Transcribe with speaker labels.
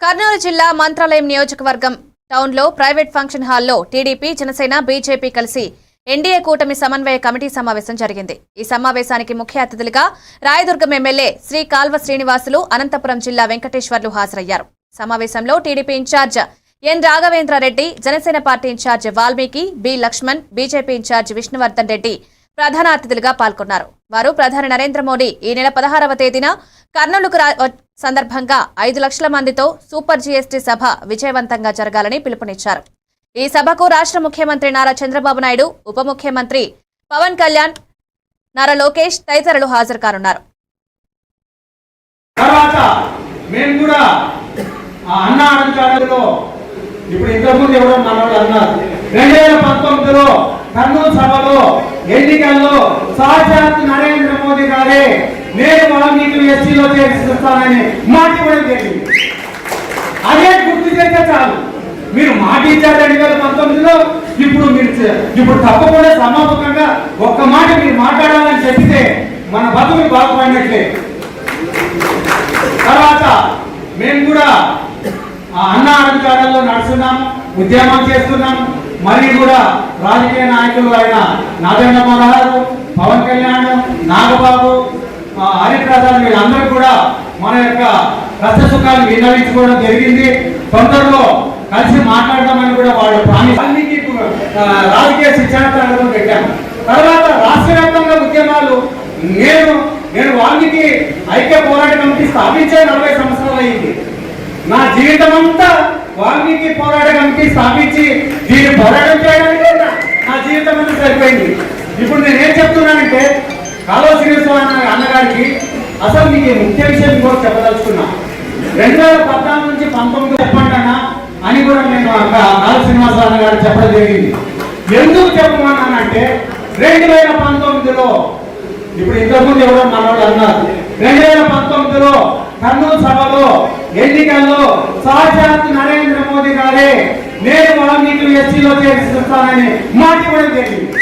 Speaker 1: కర్నూలు జిల్లా మంత్రాలయం నియోజకవర్గం టౌన్లో ప్రైవేట్ ఫంక్షన్ హాల్లో టీడీపీ జనసేన బీజేపీ కలిసి ఎన్డీఏ కూటమి సమన్వయ కమిటీ సమావేశం జరిగింది. ఈ సమావేశానికి ముఖ్య అతిథులుగా రాయదుర్గం ఎమ్మెల్యే శ్రీ కాల్వ శ్రీనివాసులు అనంతపురం జిల్లా వెంకటేశ్వర్లు హాజరయ్యారు. సమావేశంలో TDP incharge N Raghavendra Reddy Janasena party incharge Valmiki B Lakshman BJP incharge Vishnuvardhan Reddy ప్రధాన అతిథులుగా పాల్గొన్నారు. వారు ప్రధాని నరేంద్ర మోడీ ఈ నెల పదహారవ తేదీన కర్నూలుకు రా- సందర్భంగా ఐదు లక్షల మందితో సూపర్ జీఎస్టీ సభ విజయవంతంగా జరగాలని పిలుపునిచ్చారు. ఈ సభకు రాష్ట్ర ముఖ్యమంత్రి నారా చంద్రబాబు నాయుడు ఉప ముఖ్యమంత్రి పవన్ కళ్యాణ్ నారా లోకేష్ తదితరులు హాజరు కానున్నారు.
Speaker 2: తర్వాత మేము కూడా అన్న అనంతరంలో ఇప్పుడు ఇంతకుముందు ఎవరో మనవాళ్ళు అన్నారు. రెండు వేల పంతొమ్మిదిలో కర్నూలు సభలో ఎన్నికల్లో సాక్షాత్ నరేంద్ర మోదీ గారే నేను వాల్మీకి ఎస్సీలో చేర్చిస్తానని మాట ఇవ్వడం జరిగింది అదే గుర్తు చేస్తే చాలు. మీరు మాట ఇచ్చారు రెండు వేల పంతొమ్మిదిలో ఇప్పుడు మీరు ఇప్పుడు తప్పకుండా సమాపకంగా ఒక్క మాట మీరు మాట్లాడాలని చెప్తే మన బతుకులు బాగుపడినట్లే. తర్వాత మేము కూడా ఆ అన్న అధికారంలో నడుస్తున్నాము ఉద్యమం చేస్తున్నాము మళ్ళీ కూడా రాజకీయ నాయకులు అయిన నాగేంద్ర మనోహర్ పవన్ కళ్యాణ్ నాగబాబు కదా వీళ్ళందరూ కూడా మన యొక్క కష్ట సుఖాలు విన్నవించుకోవడం జరిగింది. తొందరలో కలిసి మాట్లాడదామని కూడా వాళ్ళు ప్రాణికి రాజకీయ శిక్షణ తరగతులు పెట్టాము. తర్వాత రాష్ట్ర వ్యాప్తంగా ఉద్యమాలు నేను నేను వాల్మీకి ఐక్య పోరాట కమిటీ స్థాపించే నలభై సంవత్సరాలు అయింది. నా జీవితం అంతా వాల్మీకి పోరాట కమిటీ స్థాపించి దీన్ని పోరాటం చేయడానికి నా- నా జీవితం అంతా సరిపోయింది. ఇప్పుడు నేను ఏం చెప్తున్నానంటే కాలువ శ్రీనివాస అన్నగారికి అసలు మీకు ముఖ్య విషయం కూడా చెప్పదలుచుకున్నా. రెండు వేల పద్నాలుగు నుంచి పంతొమ్మిది చెప్పండినా అని కూడా నేను కాలువ నాలుగు అన్న గారు చెప్పడం జరిగింది. ఎందుకు చెప్పమన్నానంటే రెండు వేల పంతొమ్మిదిలో ఇప్పుడు ఇంతకుముందు ఎవరో మనవాళ్ళు అన్నారు రెండు వేల పంతొమ్మిదిలో కర్నూలు సభలో ఎన్నికల్లో సాక్షాత్ నరేంద్ర మోదీ గారే నేను వాల్మీకి ఎస్సీలో చేర్చిస్తానని మాట కూడా జరిగింది.